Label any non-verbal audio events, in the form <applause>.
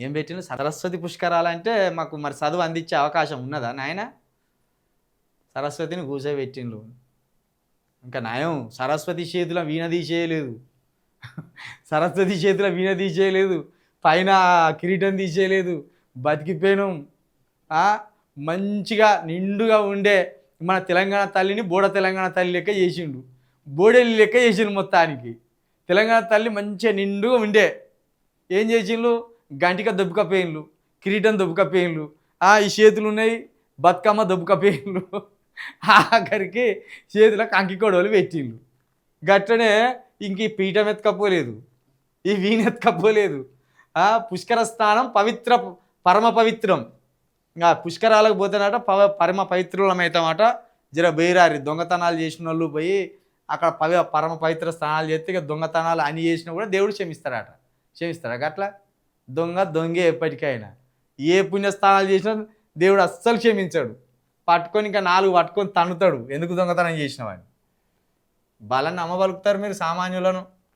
ఏం పెట్టిన సరస్వతి పుష్కరాలంటే మాకు మరి చదువు అందించే అవకాశం ఉన్నదా నాయన? సరస్వతిని కూర్చోబెట్టిండ్రు ఇంకా నయం సరస్వతి చేతిలో వీణ తీసేయలేదు. సరస్వతి చేతిలో వీణ తీసేయలేదు. పైన కిరీటం తీసేయలేదు. బతికిపోయినాం. మంచిగా నిండుగా ఉండే మన తెలంగాణ తల్లిని బోడ తెలంగాణ తల్లి లెక్క చేసిండు బోడెల్లి లెక్క చేసిండు మొత్తానికి. తెలంగాణ తల్లి మంచిగా నిండుగా ఉండే. ఏం చేసిండ్రు? గంటిక దొబ్బుకపోయిన్లు కిరీటం దొబ్బుకపోయిన్లు ఆ ఈ చేతులు ఉన్నాయి బతుకమ్మ దొబ్బుకపోయిన్లు <laughs> ఆఖరికి చేతుల కంకి కొడవలు పెట్టిండ్రు గట్లనే ఇంక ఈ పీఠం ఎత్తుకపోలేదు ఈ వీణ ఎత్తుకపోలేదు. ఆ పుష్కర స్థానం పవిత్ర పరమ పవిత్రం. ఇంకా పుష్కరాలకు పోతేనట పవ పరమ పవిత్రులమవుతామట జర బెయిరారి దొంగతనాలు చేసిన వాళ్ళు పోయి అక్కడ పవి పరమ పవిత్ర స్నానాలు చేస్తే ఇక దొంగతనాలు అని చేసినా కూడా దేవుడు క్షమిస్తాడట క్షమిస్తాడా అట్లా దొంగ దొంగే ఎప్పటికైనా. ఏ పుణ్యస్థానాలు చేసినా దేవుడు అస్సలు క్షమించాడు. పట్టుకొని ఇంకా నాలుగు పట్టుకొని తన్నుతాడు. ఎందుకు దొంగతనం చేసినావని బలాన్ని అమ్మబలుకుతారు మీరు సామాన్యులను.